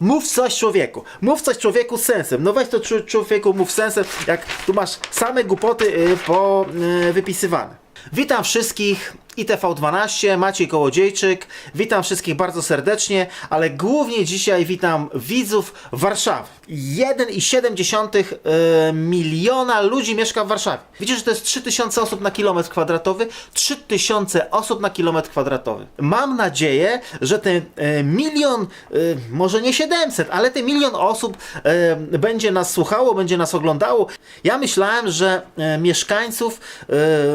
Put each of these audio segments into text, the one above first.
Mów coś człowieku, mów coś człowieku z sensem. No weź to czł- człowieku, mów sensem, jak tu masz same głupoty y, po y, wypisywane. Witam wszystkich ITV12, Maciej Kołodziejczyk. Witam wszystkich bardzo serdecznie, ale głównie dzisiaj witam widzów Warszawy. 1,7 e, miliona ludzi mieszka w Warszawie. Widzicie, że to jest 3000 osób na kilometr kwadratowy? 3000 osób na kilometr kwadratowy. Mam nadzieję, że ten e, milion, e, może nie 700, ale ten milion osób będzie nas słuchało, będzie nas oglądało. Ja myślałem, że mieszkańców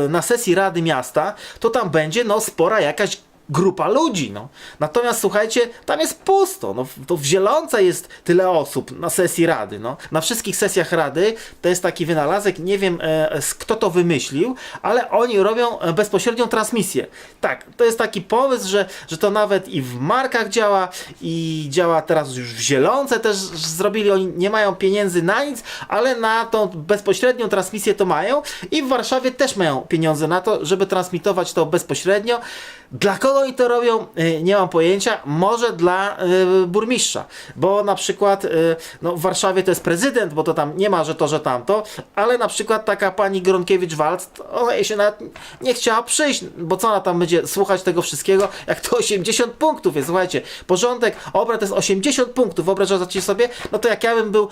na sesji Rady Miasta to tam będzie no spora jakaś grupa ludzi, no. Natomiast słuchajcie, tam jest pusto, no. To w Zielonce jest tyle osób na sesji Rady, no. Na wszystkich sesjach Rady to jest taki wynalazek, nie wiem e, s- kto to wymyślił, ale oni robią e, bezpośrednią transmisję. Tak, to jest taki pomysł, że, że to nawet i w markach działa i działa teraz już w Zielonce też zrobili, oni nie mają pieniędzy na nic, ale na tą bezpośrednią transmisję to mają i w Warszawie też mają pieniądze na to, żeby transmitować to bezpośrednio. Dla kogo oni to robią, y, nie mam pojęcia. Może dla y, burmistrza, bo na przykład y, no, w Warszawie to jest prezydent, bo to tam nie ma, że to, że tamto, ale na przykład taka pani Gronkiewicz-Walc, ona jej się nawet nie chciała przyjść, bo co ona tam będzie słuchać tego wszystkiego, jak to 80 punktów jest, słuchajcie, porządek, obrad to jest 80 punktów, wyobrażacie sobie, no to jak ja bym był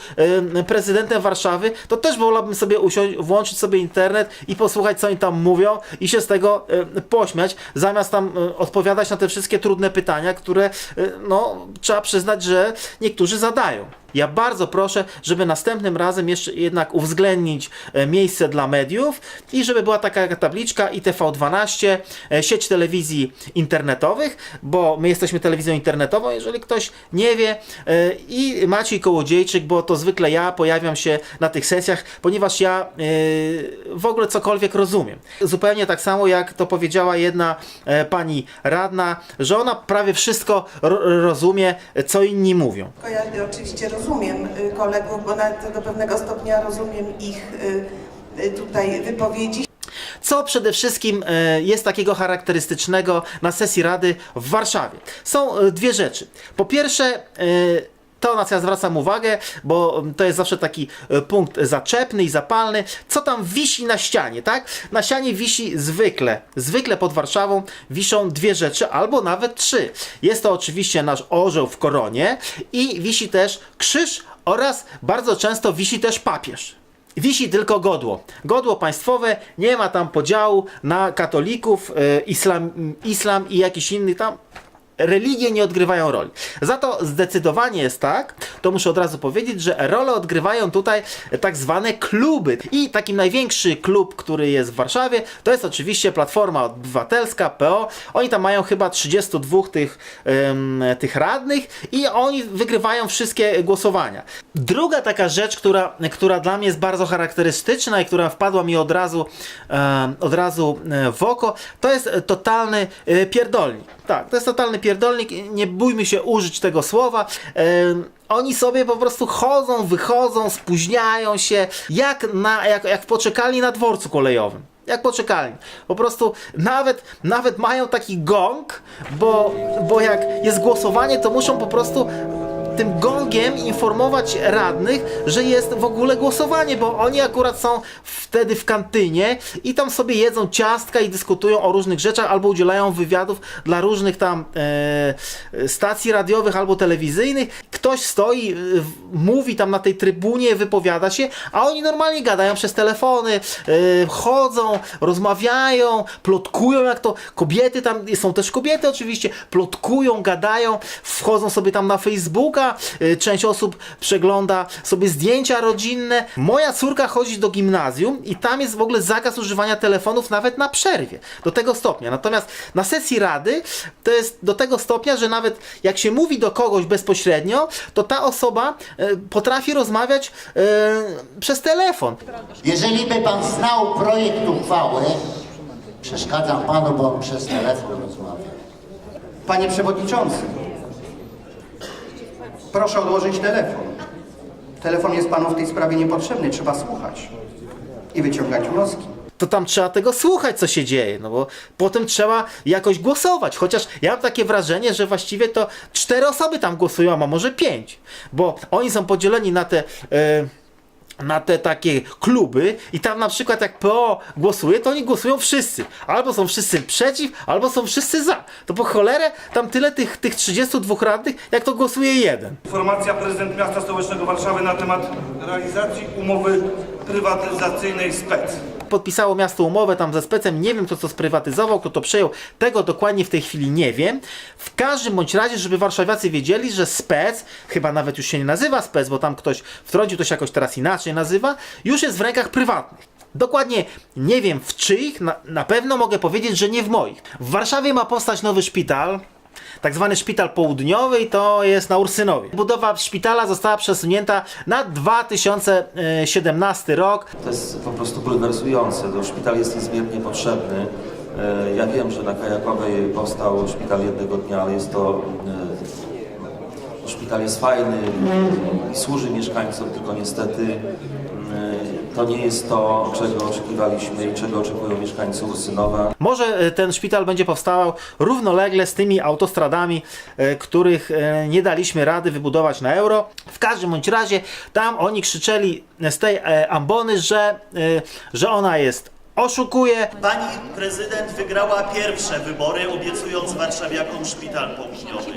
prezydentem Warszawy, to też wolałbym sobie usiąść, włączyć sobie internet i posłuchać, co oni tam mówią i się z tego pośmiać, zamiast tam y, odpowiadać na te wszystkie trudne pytania, które, y, no, trzeba przyznać, że niektórzy zadają. Ja bardzo proszę, żeby następnym razem jeszcze jednak uwzględnić e, miejsce dla mediów i żeby była taka tabliczka ITV12, e, sieć telewizji internetowych, bo my jesteśmy telewizją internetową, jeżeli ktoś nie wie, e, i Maciej Kołodziejczyk, bo to zwykle ja pojawiam się na tych sesjach, ponieważ ja w ogóle cokolwiek rozumiem. Zupełnie tak samo jak to powiedziała jedna pani radna, że ona prawie wszystko ro- rozumie, co inni mówią. Oczywiście y, kolegów, bo nawet do pewnego stopnia rozumiem ich y, y, tutaj wypowiedzi. Co przede wszystkim jest takiego charakterystycznego na sesji Rady w Warszawie? Są dwie rzeczy. Po pierwsze, to na co ja zwracam uwagę, bo mm, to jest zawsze taki e, punkt zaczepny i zapalny. Co tam wisi na ścianie, tak? Na ścianie wisi zwykle, zwykle pod Warszawą wiszą dwie rzeczy, albo nawet trzy. Jest to oczywiście nasz orzeł w koronie i wisi też krzyż oraz bardzo często wisi też papież. Wisi tylko godło. Godło państwowe, nie ma tam podziału na katolików, e, islam, islam i jakiś inny tam. Religie nie odgrywają roli. Za to zdecydowanie jest tak, to muszę od razu powiedzieć, że rolę odgrywają tutaj tak zwane kluby. I taki największy klub, który jest w Warszawie, to jest oczywiście Platforma Obywatelska, PO. Oni tam mają chyba 32 tych, em, tych radnych i oni wygrywają wszystkie głosowania. Druga taka rzecz, która, która dla mnie jest bardzo charakterystyczna i która wpadła mi od razu, em, od razu e, w oko, to jest totalny e, pierdolnik. Tak, to jest totalny pierdolnik, nie bójmy się użyć tego słowa. Oni sobie po prostu chodzą, wychodzą, spóźniają się, jak, na, jak, jak w poczekalni na dworcu kolejowym. Jak poczekalni. Po prostu nawet, nawet mają taki gong, bo, bo jak jest głosowanie, to muszą po prostu tym gongiem informować radnych, że jest w ogóle głosowanie, bo oni akurat są wtedy w kantynie i tam sobie jedzą ciastka i dyskutują o różnych rzeczach albo udzielają wywiadów dla różnych tam e, stacji radiowych albo telewizyjnych. Ktoś stoi, e, mówi tam na tej trybunie, wypowiada się, a oni normalnie gadają przez telefony, e, chodzą, rozmawiają, plotkują jak to kobiety tam, są też kobiety oczywiście, plotkują, gadają, wchodzą sobie tam na Facebooka, y, część osób przegląda sobie zdjęcia rodzinne. Moja córka chodzi do gimnazjum i tam jest w ogóle zakaz używania telefonów nawet na przerwie. Do tego stopnia. Natomiast na sesji rady to jest do tego stopnia, że nawet jak się mówi do kogoś bezpośrednio, to ta osoba y, potrafi rozmawiać y, przez telefon. Jeżeli by pan znał projekt uchwały, przeszkadzam panu, bo on przez telefon rozmawia. Panie Przewodniczący, proszę odłożyć telefon. Telefon jest Panu w tej sprawie niepotrzebny, trzeba słuchać i wyciągać wnioski. to tam trzeba tego słuchać, co się dzieje, no bo potem trzeba jakoś głosować. Chociaż ja mam takie wrażenie, że właściwie to cztery osoby tam głosują, a może pięć, bo oni są podzieleni na te. e, na te takie kluby i tam na przykład jak PO głosuje, to oni głosują wszyscy. Albo są wszyscy przeciw, albo są wszyscy za. To po cholerę tam tyle tych, tych 32 radnych, jak to głosuje jeden. Informacja prezydent miasta stołecznego Warszawy na temat realizacji umowy prywatyzacyjnej SPEC. Podpisało miasto umowę tam ze specem, nie wiem kto to sprywatyzował, kto to przejął, tego dokładnie w tej chwili nie wiem. W każdym bądź razie, żeby warszawiacy wiedzieli, że spec, chyba nawet już się nie nazywa spec, bo tam ktoś wtrącił, to się jakoś teraz inaczej nazywa, już jest w rękach prywatnych. Dokładnie nie wiem w czyich, na, na pewno mogę powiedzieć, że nie w moich. W Warszawie ma powstać nowy szpital, tak zwany szpital południowy i to jest na Ursynowie. Budowa szpitala została przesunięta na 2017 rok. To jest po prostu bulwersujące. To szpital jest niezmiernie potrzebny. E, Ja wiem, że na Kajakowej powstał szpital jednego dnia, ale jest to e, szpital jest fajny i służy mieszkańcom, tylko niestety to nie jest to, czego oczekiwaliśmy i czego oczekują mieszkańcy Ursynowa. Może e, ten szpital będzie powstawał równolegle z tymi autostradami, e, których e, nie daliśmy rady wybudować na euro. W każdym bądź razie tam oni krzyczeli z tej ambony, że, że ona jest oszukuje. Pani prezydent wygrała pierwsze wybory, obiecując warszawiakom szpital południowy.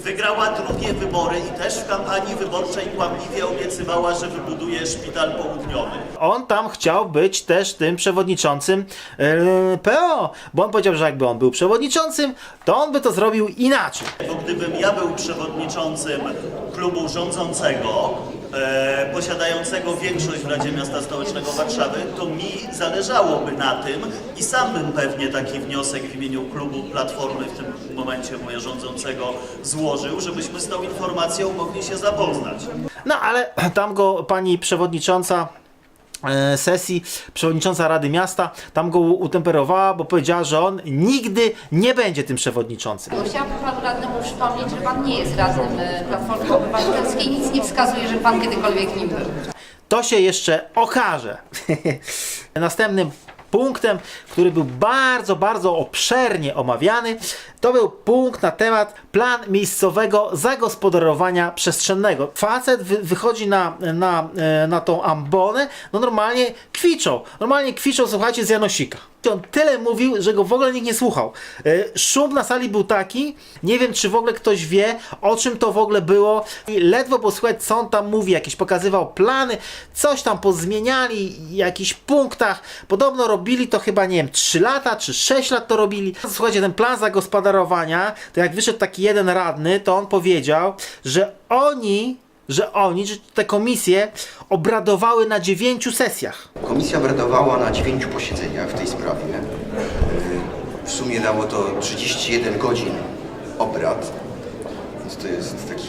Wygrała drugie wybory i też w kampanii wyborczej kłamliwie obiecywała, że wybuduje szpital południowy. On tam chciał być też tym przewodniczącym e, PO, bo on powiedział, że jakby on był przewodniczącym, to on by to zrobił inaczej. Bo gdybym ja był przewodniczącym klubu rządzącego, e, posiadającego większość w Radzie Miasta Stołecznego Warszawy, to mi zależałoby na tym i sam bym pewnie taki wniosek w imieniu klubu Platformy, w tym momencie moje rządzącego, złożył, żebyśmy z tą informacją mogli się zapoznać. No ale tam go pani przewodnicząca sesji, przewodnicząca Rady Miasta, tam go utemperowała, bo powiedziała, że on nigdy nie będzie tym przewodniczącym. Chciałabym panu radnemu przypomnieć, że pan nie jest radnym e, Platformy Obywatelskiej. Nic nie wskazuje, że pan kiedykolwiek nim był. To się jeszcze okaże. Następnym punktem, który był bardzo, bardzo obszernie omawiany, to był punkt na temat plan miejscowego zagospodarowania przestrzennego. Facet wy, wychodzi na, na, e, na tą ambonę, no normalnie kwiczą. Normalnie kwiczą, słuchajcie, z Janosika. On tyle mówił, że go w ogóle nikt nie słuchał. E, Szum na sali był taki, nie wiem czy w ogóle ktoś wie, o czym to w ogóle było. I ledwo było słychać, co on tam mówi, jakieś pokazywał plany, coś tam pozmieniali, jakichś punktach. Podobno robili to chyba, nie wiem, 3 lata czy 6 lat to robili. Słuchajcie, ten plan zagospodarowania, to jak wyszedł taki jeden radny, to on powiedział, że oni, że oni, że te komisje obradowały na dziewięciu sesjach. Komisja obradowała na dziewięciu posiedzeniach w tej sprawie. Yy, W sumie dało to 31 godzin obrad, więc to jest taki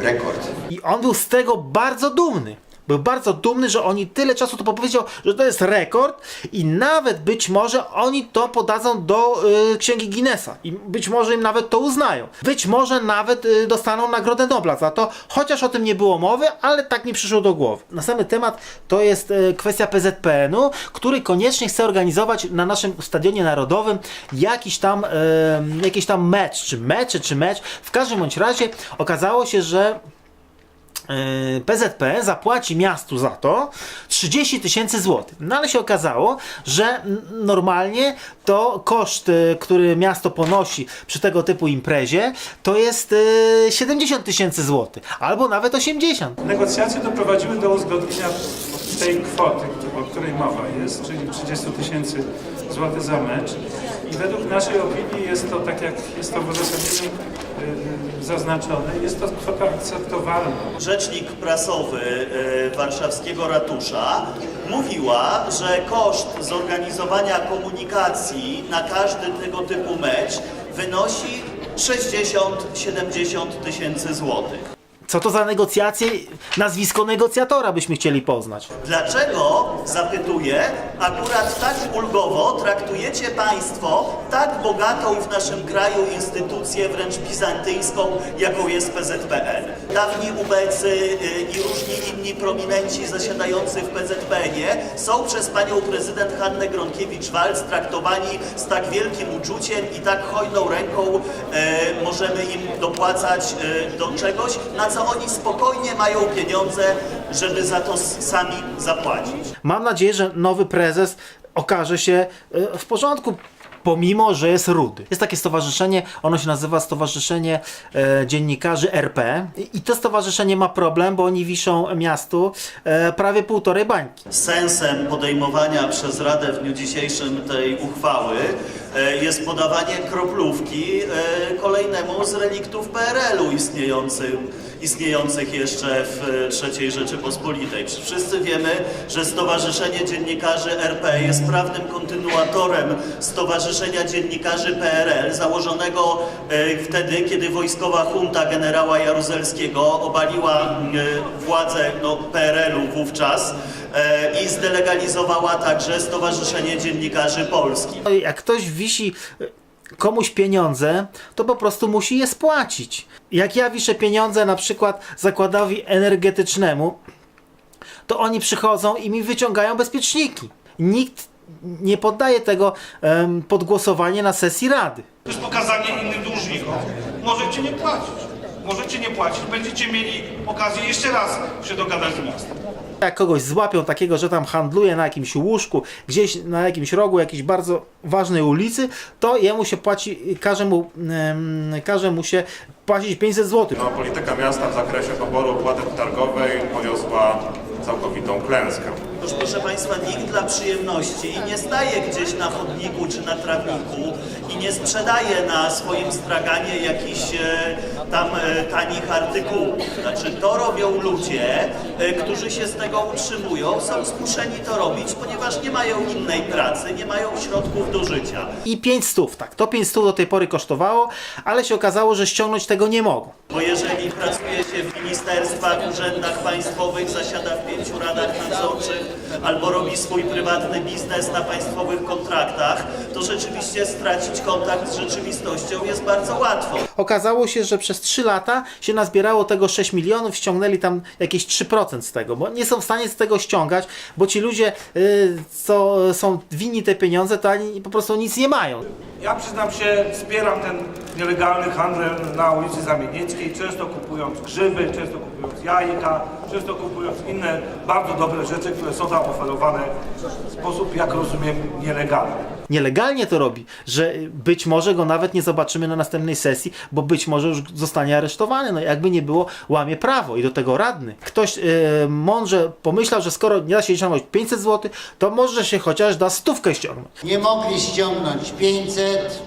rekord. I on był z tego bardzo dumny. Był bardzo dumny, że oni tyle czasu to powiedział, że to jest rekord i nawet być może oni to podadzą do y, księgi Guinnessa i być może im nawet to uznają. Być może nawet y, dostaną Nagrodę Nobla za to, chociaż o tym nie było mowy, ale tak mi przyszło do głowy. Następny temat to jest y, kwestia PZPN-u, który koniecznie chce organizować na naszym Stadionie Narodowym jakiś tam, y, jakiś tam mecz, czy mecze, czy mecz. W każdym bądź razie okazało się, że PZP zapłaci miastu za to 30 tysięcy złotych. No ale się okazało, że normalnie to koszt, yy, który miasto ponosi przy tego typu imprezie, to jest yy, 70 tysięcy złotych, albo nawet 80. Negocjacje doprowadziły do uzgodnienia tej kwoty, o której mowa jest, czyli 30 tysięcy złotych za mecz. I według naszej opinii jest to, tak jak jest to w uzasadnieniu zaznaczone, jest to kwota akceptowalna. Rzecznik prasowy e, warszawskiego ratusza mówiła, że koszt zorganizowania komunikacji na każdy tego typu mecz wynosi 60-70 tysięcy złotych. Co to za negocjacje? Nazwisko negocjatora byśmy chcieli poznać. Dlaczego, zapytuję, akurat tak ulgowo traktujecie Państwo tak bogatą w naszym kraju instytucję, wręcz bizantyjską, jaką jest PZPN? Dawni ubecy y, i różni inni prominenci zasiadający w PZPN-ie są przez panią prezydent Hannę Gronkiewicz-Walc traktowani z tak wielkim uczuciem i tak hojną ręką e, możemy im dopłacać e, do czegoś, na co oni spokojnie mają pieniądze, żeby za to sami zapłacić. Mam nadzieję, że nowy prezes okaże się w porządku. Pomimo, że jest rudy. Jest takie stowarzyszenie, ono się nazywa Stowarzyszenie e, Dziennikarzy RP. I, I to stowarzyszenie ma problem, bo oni wiszą miastu e, prawie półtorej bańki. Sensem podejmowania przez Radę w dniu dzisiejszym tej uchwały jest podawanie kroplówki e, kolejnemu z reliktów PRL-u istniejącym, istniejących jeszcze w e, III Rzeczypospolitej. Wszyscy wiemy, że Stowarzyszenie Dziennikarzy RP jest prawnym kontynuatorem Stowarzyszenia Dziennikarzy PRL, założonego e, wtedy, kiedy wojskowa junta generała Jaruzelskiego obaliła e, władzę no, PRL-u wówczas e, i zdelegalizowała także Stowarzyszenie Dziennikarzy Polskich. No Jak ktoś wisi e, komuś pieniądze, to po prostu musi je spłacić. Jak ja wiszę pieniądze na przykład zakładowi energetycznemu, to oni przychodzą i mi wyciągają bezpieczniki. Nikt nie poddaje tego em, pod głosowanie na sesji rady. To jest pokazanie innym dłużnikom. Możecie nie płacić. Możecie nie płacić. Będziecie mieli okazję jeszcze raz się dogadać z miastem. Jak kogoś złapią takiego, że tam handluje na jakimś łóżku, gdzieś na jakimś rogu jakiejś bardzo ważnej ulicy, to jemu się płaci, każe mu, każe mu się płacić 500 zł. No, polityka miasta w zakresie poboru opłaty targowej poniosła całkowitą klęskę. Otóż proszę Państwa, nikt dla przyjemności nie staje gdzieś na chodniku czy na trawniku i nie sprzedaje na swoim straganie jakichś e, tam e, tanich artykułów. Znaczy to robią ludzie, e, którzy się z tego utrzymują, są zmuszeni to robić, ponieważ nie mają innej pracy, nie mają środków do życia. I 5 stów, tak. To 5 stów do tej pory kosztowało, ale się okazało, że ściągnąć tego nie mogą. Bo jeżeli pracuje się w ministerstwach, urzędach państwowych, zasiada w pięciu radach nadzorczych albo robi swój prywatny biznes na państwowych kontraktach, to rzeczywiście stracić kontakt z rzeczywistością jest bardzo łatwo. Okazało się, że przez 3 lata się nazbierało tego 6 milionów, ściągnęli tam jakieś 3% z tego, bo nie są w stanie z tego ściągać, bo ci ludzie, y, co są winni te pieniądze, to ani po prostu nic nie mają. Ja przyznam się, wspieram ten nielegalny handel na ulicy Zamienieckiej, często kupując grzyby, często kupując jajka, często kupując inne bardzo dobre rzeczy, które są tam oferowane w sposób, jak rozumiem, nielegalny. Nielegalnie to robi, że być może go nawet nie zobaczymy na następnej sesji, bo być może już zostanie aresztowany. No jakby nie było, łamie prawo i do tego radny. Ktoś y, mądrze pomyślał, że skoro nie da się ściągnąć 500 zł, to może się chociaż da stówkę ściągnąć. Nie mogli ściągnąć 500,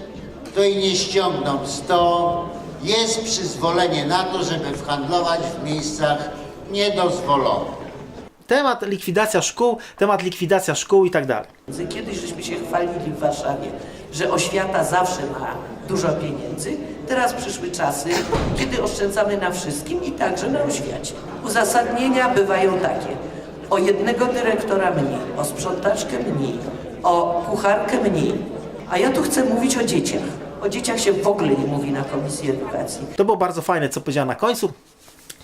to i nie ściągną 100. Jest przyzwolenie na to, żeby handlować w miejscach niedozwolonych. Temat likwidacja szkół, temat likwidacja szkół i tak dalej. Kiedyś żeśmy się chwalili w Warszawie, że oświata zawsze ma dużo pieniędzy. Teraz przyszły czasy, kiedy oszczędzamy na wszystkim i także na oświacie. Uzasadnienia bywają takie. O jednego dyrektora mniej, o sprzątaczkę mniej, o kucharkę mniej. A ja tu chcę mówić o dzieciach. O dzieciach się w ogóle nie mówi na Komisji Edukacji. To było bardzo fajne, co powiedziała na końcu.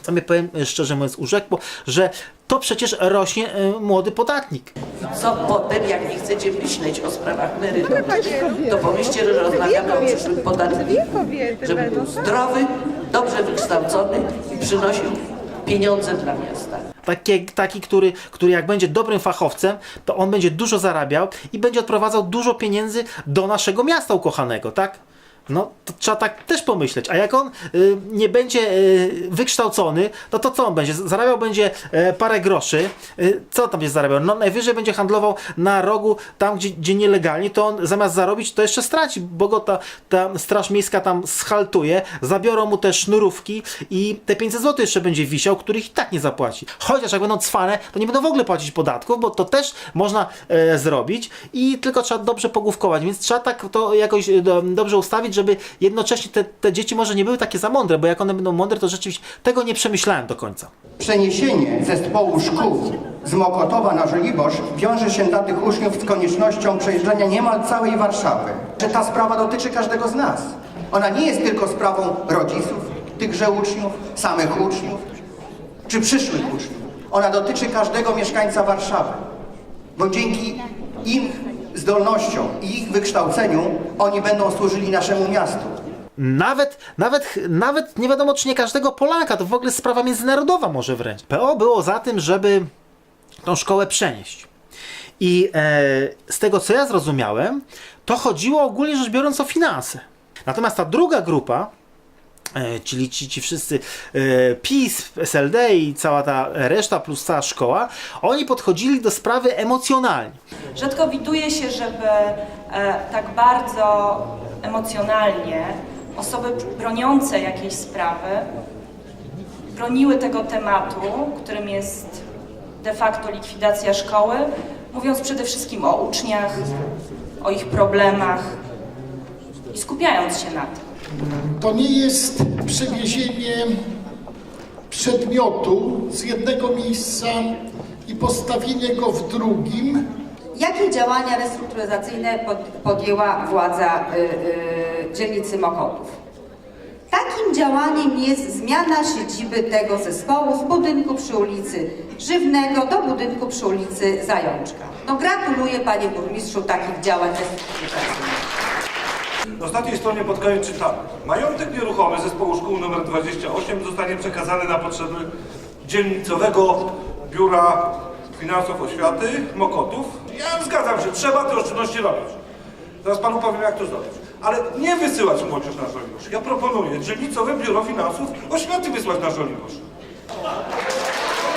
Co mnie powiem szczerze mówiąc urzekło, że to przecież rośnie y, młody podatnik. Co potem, jak nie chcecie myśleć o sprawach merytorycznych, to pomyślcie, że rozmawiamy o przyszłym podatniku, żeby był zdrowy, dobrze wykształcony i przynosił pieniądze dla miasta. Taki, taki który, który jak będzie dobrym fachowcem, to on będzie dużo zarabiał i będzie odprowadzał dużo pieniędzy do naszego miasta ukochanego, tak? No, to trzeba tak też pomyśleć. A jak on y, nie będzie y, wykształcony, no to co on będzie? Zarabiał będzie e, parę groszy. Y, co tam będzie zarabiał? No najwyżej będzie handlował na rogu, tam gdzie, gdzie nielegalnie, to on zamiast zarobić, to jeszcze straci, bo go ta, ta straż miejska tam schaltuje, zabiorą mu te sznurówki i te 500 zł jeszcze będzie wisiał, których i tak nie zapłaci. Chociaż jak będą cwane, to nie będą w ogóle płacić podatków, bo to też można e, zrobić i tylko trzeba dobrze pogłówkować, więc trzeba tak to jakoś do, dobrze ustawić, żeby jednocześnie te, te dzieci może nie były takie za mądre, bo jak one będą mądre, to rzeczywiście tego nie przemyślałem do końca. Przeniesienie zespołu szkół z Mokotowa na Żoliborz wiąże się dla tych uczniów z koniecznością przejeżdżania niemal całej Warszawy. Że ta sprawa dotyczy każdego z nas. Ona nie jest tylko sprawą rodziców tychże uczniów, samych uczniów, czy przyszłych uczniów. Ona dotyczy każdego mieszkańca Warszawy. Bo dzięki ich zdolnościom i ich wykształceniu oni będą służyli naszemu miastu. Nawet, nawet, nawet nie wiadomo, czy nie każdego Polaka, to w ogóle sprawa międzynarodowa może wręcz. PO było za tym, żeby tą szkołę przenieść. I e, z tego, co ja zrozumiałem, to chodziło ogólnie rzecz biorąc o finanse. Natomiast ta druga grupa, czyli ci, ci wszyscy e, PiS, SLD i cała ta reszta plus cała szkoła, oni podchodzili do sprawy emocjonalnie. Rzadko widuje się, żeby e, tak bardzo emocjonalnie osoby broniące jakiejś sprawy broniły tego tematu, którym jest de facto likwidacja szkoły, mówiąc przede wszystkim o uczniach, o ich problemach i skupiając się na tym. To nie jest przewiezienie przedmiotu z jednego miejsca i postawienie go w drugim, Jakie działania restrukturyzacyjne pod, podjęła władza y, y, dzielnicy Mokotów? Takim działaniem jest zmiana siedziby tego zespołu z budynku przy ulicy Żywnego do budynku przy ulicy Zajączka. No gratuluję panie burmistrzu takich działań restrukturyzacyjnych. Ostatniej stronie koniec czytamy. Majątek nieruchomy zespołu szkół nr 28 zostanie przekazany na potrzeby dzielnicowego Biura Finansów Oświaty Mokotów. Ja zgadzam się, trzeba te oszczędności robić. Zaraz panu powiem, jak to zrobić. Ale nie wysyłać młodzież na Żoliborz. Ja proponuję dzielnicowe Biuro Finansów Oświaty wysłać na Żoliborz.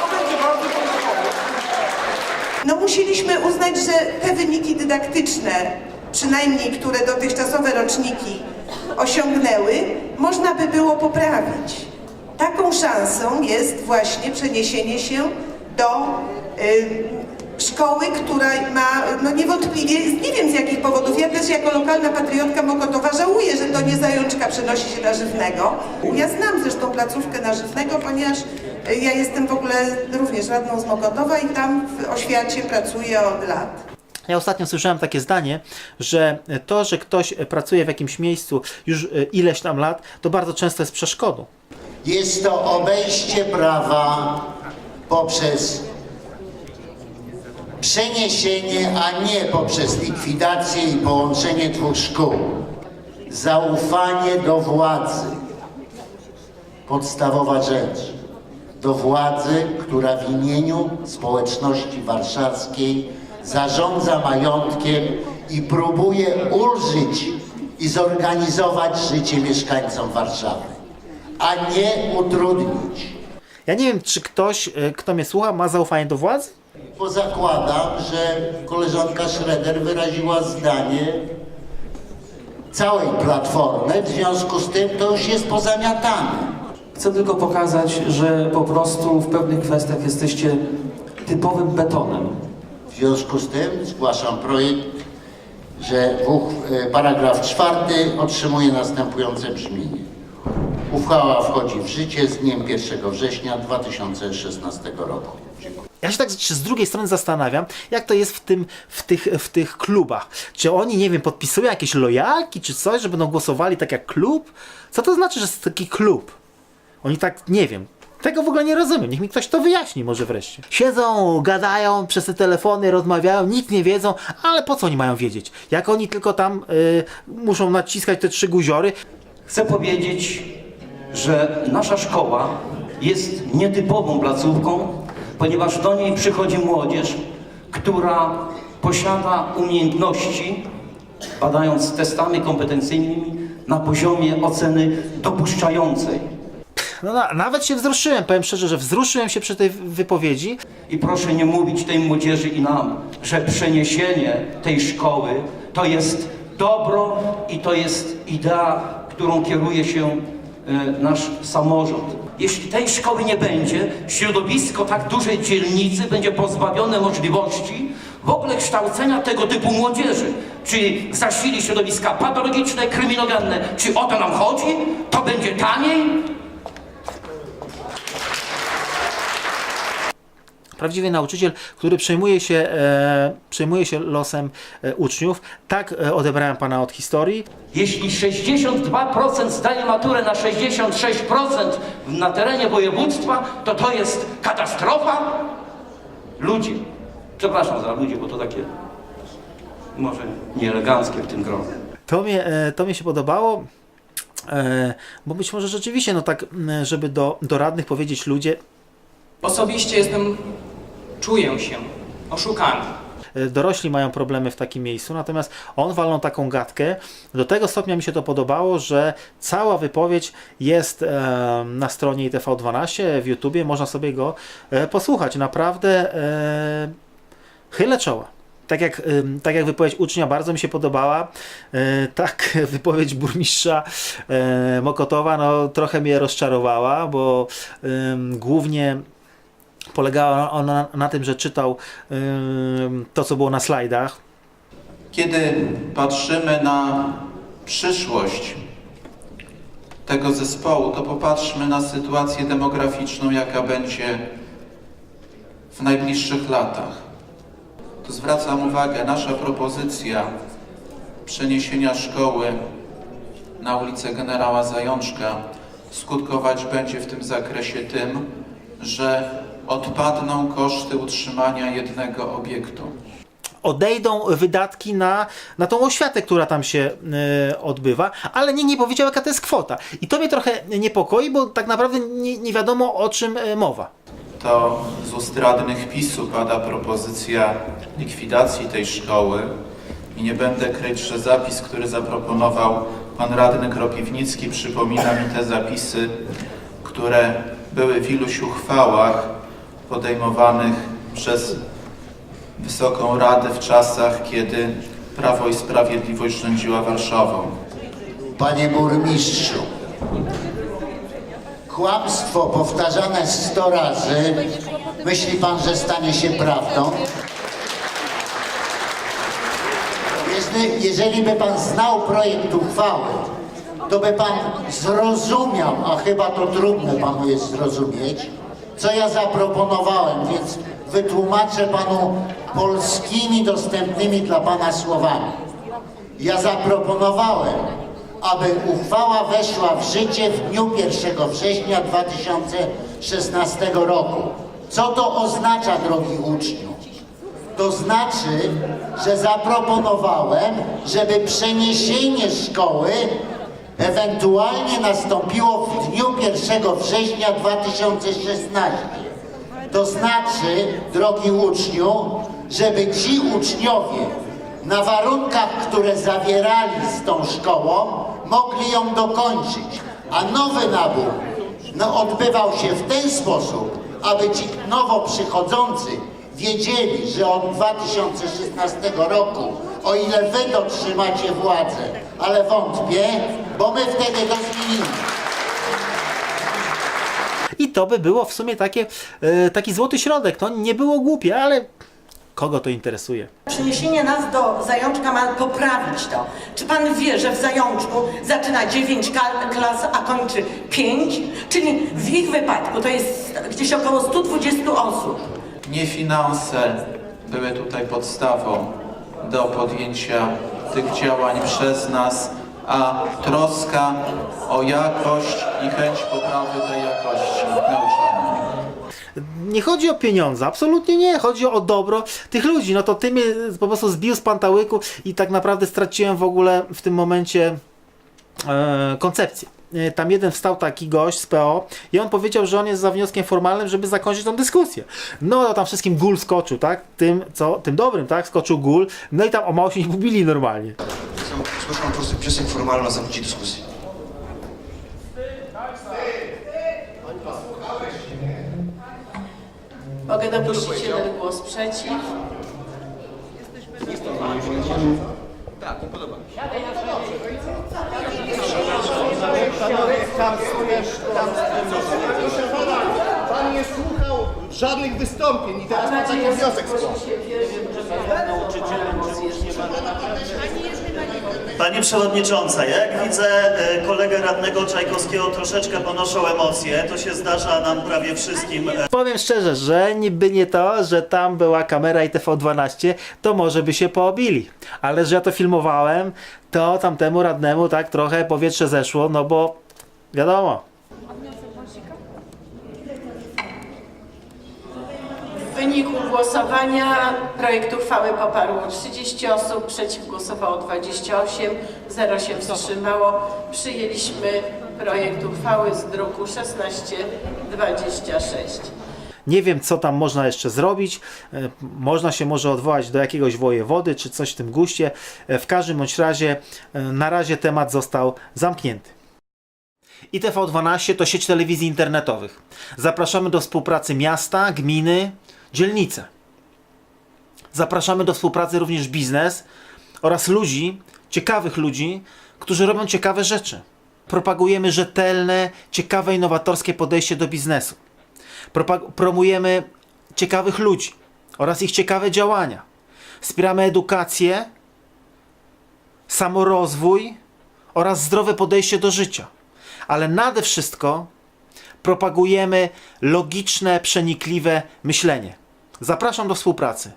To będzie bardzo. No musieliśmy uznać, że te wyniki dydaktyczne, przynajmniej które dotychczasowe roczniki osiągnęły, można by było poprawić. Taką szansą jest właśnie przeniesienie się do y, szkoły, która ma, no niewątpliwie, nie wiem z jakich powodów, ja też jako lokalna patriotka Mokotowa żałuję, że to nie Zajączka przenosi się na Żywnego. Ja znam zresztą placówkę na Żywnego, ponieważ y, ja jestem w ogóle również radną z Mokotowa i tam w oświacie pracuję od lat. Ja ostatnio słyszałem takie zdanie, że to, że ktoś pracuje w jakimś miejscu już e, ileś tam lat, to bardzo często jest przeszkodą. Jest to obejście prawa poprzez przeniesienie, a nie poprzez likwidację i połączenie dwóch szkół. Zaufanie do władzy. Podstawowa rzecz. Do władzy, która w imieniu społeczności warszawskiej zarządza majątkiem i próbuje ulżyć i zorganizować życie mieszkańcom Warszawy, a nie utrudnić. Ja nie wiem, czy ktoś, e, kto mnie słucha, ma zaufanie do władzy? Bo zakładam, że koleżanka Schroeder wyraziła zdanie całej platformy, w związku z tym to już jest pozamiatane. Chcę tylko pokazać, że po prostu w pewnych kwestiach jesteście typowym betonem. W związku z tym zgłaszam projekt, że e, paragraf czwarty otrzymuje następujące brzmienie. Uchwała wchodzi w życie z dniem 1 września 2016 roku. Dziękuję. Ja się tak z drugiej strony zastanawiam, jak to jest w, tym, w, tych, w tych klubach. Czy oni, nie wiem, podpisują jakieś lojalki czy coś, że będą głosowali tak jak klub? Co to znaczy, że jest taki klub? Oni tak, nie wiem. Tego w ogóle nie rozumiem. Niech mi ktoś to wyjaśni może wreszcie. Siedzą, gadają przez te telefony, rozmawiają, nic nie wiedzą, ale po co oni mają wiedzieć? Jak oni tylko tam y, muszą naciskać te trzy guziory, Chcę powiedzieć, że nasza szkoła jest nietypową placówką, ponieważ do niej przychodzi młodzież, która posiada umiejętności, badając testami kompetencyjnymi, na poziomie oceny dopuszczającej. No, na, nawet się wzruszyłem, powiem szczerze, że wzruszyłem się przy tej wypowiedzi. I proszę nie mówić tej młodzieży i nam, że przeniesienie tej szkoły to jest dobro i to jest idea, którą kieruje się e, nasz samorząd. Jeśli tej szkoły nie będzie, środowisko tak dużej dzielnicy będzie pozbawione możliwości w ogóle kształcenia tego typu młodzieży. Czy zasili środowiska patologiczne, kryminogenne, czy o to nam chodzi? To będzie taniej? Prawdziwy nauczyciel, który przejmuje się, e, przejmuje się losem e, uczniów. Tak e, odebrałem pana od historii. Jeśli 62% zdaje maturę na 66% na terenie województwa, to to jest katastrofa? Ludzie, przepraszam za ludzie, bo to takie może nieeleganckie w tym gronie. To mnie, e, to mnie się podobało, bo być może rzeczywiście, no tak, żeby do, do radnych powiedzieć ludzie, Osobiście jestem, czuję się oszukany. e, dorośli mają problemy w takim miejscu, natomiast on walnął taką gadkę. Do tego stopnia mi się to podobało, że cała wypowiedź jest e, na stronie ITV12 w YouTubie, można sobie go e, posłuchać. Naprawdę chylę czoła. Tak jak, tak jak wypowiedź ucznia bardzo mi się podobała, tak wypowiedź burmistrza Mokotowa no, trochę mnie rozczarowała, bo głównie polegała ona na tym, że czytał to, co było na slajdach. Kiedy patrzymy na przyszłość tego zespołu, to popatrzmy na sytuację demograficzną, jaka będzie w najbliższych latach. Tu zwracam uwagę, nasza propozycja przeniesienia szkoły na ulicę Generała Zajączka skutkować będzie w tym zakresie tym, że odpadną koszty utrzymania jednego obiektu. Odejdą wydatki na, na tą oświatę, która tam się e, odbywa, ale nie, nie powiedział, jaka to jest kwota. I to mnie trochę niepokoi, bo tak naprawdę nie, nie wiadomo, o czym e, mowa. to z ust radnych PiSu pada propozycja likwidacji tej szkoły i nie będę kryć, że zapis, który zaproponował pan radny Kropiwnicki przypomina mi te zapisy, które były w iluś uchwałach podejmowanych przez Wysoką Radę w czasach, kiedy Prawo i Sprawiedliwość rządziła Warszawą. Panie burmistrzu, kłamstwo powtarzane 100 razy, myśli pan, że stanie się prawdą? Jeżeli, jeżeli by pan znał projekt uchwały, to by pan zrozumiał, a chyba to trudne panu jest zrozumieć, co ja zaproponowałem, więc wytłumaczę panu polskimi dostępnymi dla pana słowami. Ja zaproponowałem, aby uchwała weszła w życie w dniu 1 września 2016 roku. Co to oznacza, drogi uczniu? To znaczy, że zaproponowałem, żeby przeniesienie szkoły ewentualnie nastąpiło w dniu 1 września 2016. To znaczy, drogi uczniu, żeby ci uczniowie na warunkach, które zawierali z tą szkołą, mogli ją dokończyć. A nowy nabór no, odbywał się w ten sposób, aby ci nowo przychodzący wiedzieli, że od 2016 roku, o ile wy dotrzymacie władzę, ale wątpię, bo my wtedy to zmienimy. I to by było w sumie takie, e, taki złoty środek. To nie było głupie, ale kogo to interesuje? Przeniesienie nas do Zajączka ma poprawić to. Czy pan wie, że w Zajączku zaczyna 9 kal- klas, a kończy 5? Czyli w ich wypadku to jest gdzieś około 120 osób. Nie finanse były tutaj podstawą do podjęcia tych działań przez nas, a troska o jakość i chęć poprawy tej jakości nauczania. Nie chodzi o pieniądze, absolutnie nie. Chodzi o dobro tych ludzi. No to ty mnie po prostu zbił z pantałyku i tak naprawdę straciłem w ogóle w tym momencie e, koncepcję. E, Tam jeden wstał taki gość z PO i on powiedział, że on jest za wnioskiem formalnym, żeby zakończyć tą dyskusję. No to tam wszystkim gól skoczył, tak? Tym, co, tym dobrym, tak? Skoczył gól. No i tam o mało się nie pobili normalnie. Zgłaszam po prostu wniosek formalny na zamknięcie dyskusji. Mogę dopuścić jeden głos przeciw? Tak, podoba mi się. Tam, tam, tam, tam, Pan nie słuchał Żadnych wystąpień i teraz ma taki wniosek składać. Pani Przewodnicząca, jak widzę e, kolegę radnego Czajkowskiego troszeczkę ponoszą emocje, to się zdarza nam prawie wszystkim. e, Powiem szczerze, że niby nie to, że tam była kamera i TV12, to może by się poobili. Ale że ja to filmowałem, to tamtemu radnemu tak trochę powietrze zeszło, no bo wiadomo. Wyniku głosowania projekt uchwały poparło 30 osób, przeciw głosowało 28, 0 się wstrzymało. Przyjęliśmy projekt uchwały z druku 1626. Nie wiem, co tam można jeszcze zrobić. E, Można się może odwołać do jakiegoś wojewody, czy coś w tym guście. E, W każdym bądź razie, e, na razie temat został zamknięty. I TV12 to sieć telewizji internetowych. Zapraszamy do współpracy miasta, gminy, dzielnice. Zapraszamy do współpracy również biznes oraz ludzi, ciekawych ludzi, którzy robią ciekawe rzeczy. Propagujemy rzetelne, ciekawe, innowatorskie podejście do biznesu. Propag- promujemy ciekawych ludzi oraz ich ciekawe działania. Wspieramy edukację, samorozwój oraz zdrowe podejście do życia. Ale nade wszystko propagujemy logiczne, przenikliwe myślenie. Zapraszam do współpracy.